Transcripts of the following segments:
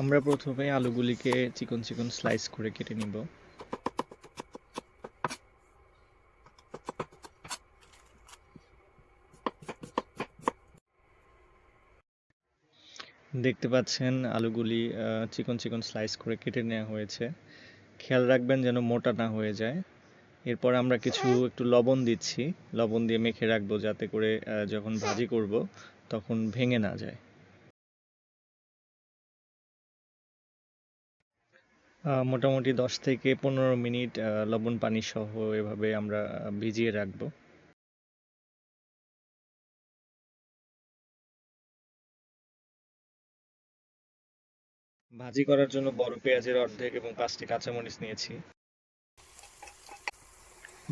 আমরা প্রথমে আলুগুলিকে চিকন চিকন স্লাইস করে কেটে নিব। দেখতে পাচ্ছেন আলুগুলি চিকন চিকন স্লাইস করে কেটে নেওয়া হয়েছে। খেয়াল রাখবেন যেন মোটা না হয়ে যায়। এরপর আমরা কিছু একটু লবণ দিচ্ছি। লবণ দিয়ে মেখে রাখব যাতে করে যখন ভাজি করব তখন ভেঙে না যায়। মোটামুটি দশ থেকে পনেরো মিনিট লবণ পানি সহ এভাবে আমরা ভিজিয়ে রাখব। ভাজি করার জন্য বড় পেঁয়াজের অর্ধেক এবং পাঁচটি কাঁচামরিচ নিয়েছি।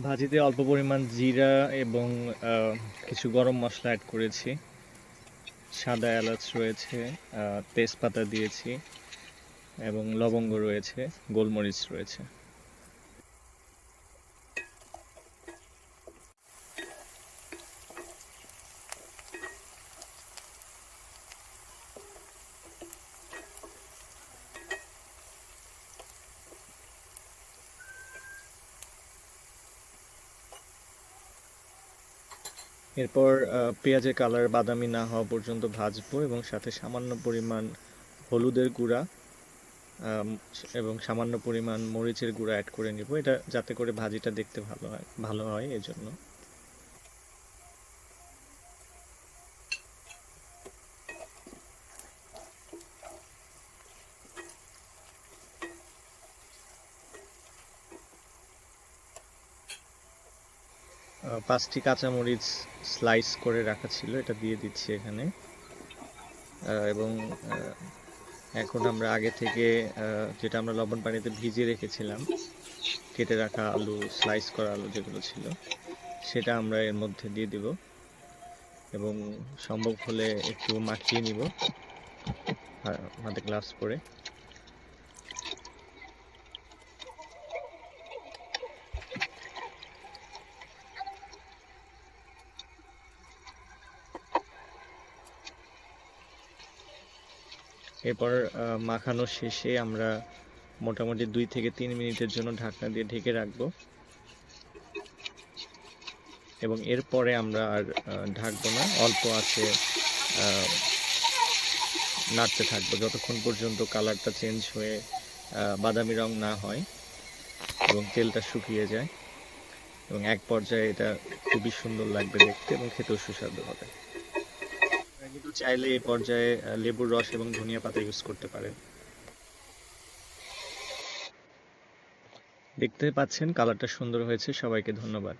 ভাজিতে অল্প পরিমাণ জিরা এবং কিছু গরম মশলা অ্যাড করেছি। সাদা এলাচ রয়েছে তেজপাতা দিয়েছি। এবং লবঙ্গ রয়েছে, গোলমরিচ রয়েছে। এরপর পেঁয়াজের কালার বাদামি না হওয়া পর্যন্ত ভাজবো এবং সাথে সামান্য পরিমাণ হলুদের গুঁড়া এবং সামান্য পরিমাণ মরিচের গুঁড়া অ্যাড করে নিব। এটা যাতে করে ভাজিটা দেখতে ভালো হয় ভালো হয় এজন্য। পাঁচটি কাঁচামরিচ স্লাইস করে রাখা ছিল, এটা দিয়ে দিচ্ছি এখানে। এবং এখন আমরা আগে থেকে যেটা আমরা লবণ পানিতে ভিজিয়ে রেখেছিলাম, কেটে রাখা আলু স্লাইস করা আলু যেগুলো ছিল, সেটা আমরা এর মধ্যে দিয়ে দিব এবং সম্ভব হলে একটু মাখিয়ে নিব হাতে গ্লাভস পরে। এরপর মাখানো শেষে আমরা মোটামুটি দুই থেকে তিন মিনিটের জন্য ঢাকনা দিয়ে ঢেকে রাখব। এবং এরপরে আমরা আর ঢাকবো না, অল্প আছে নাড়তে থাকব। যতক্ষণ পর্যন্ত কালারটা চেঞ্জ হয়ে বাদামি রং না হয় এবং তেলটা শুকিয়ে যায়। এবং এক পর্যায়ে এটা খুবই সুন্দর লাগবে দেখতে এবং খেতেও সুস্বাদু হবে। চাইলে এই পর্যায়ে লেবুর রস এবং ধনিয়া পাতা ইউজ করতে পারেন। দেখতে পাচ্ছেন কালারটা সুন্দর হয়েছে, সবাইকে ধন্যবাদ।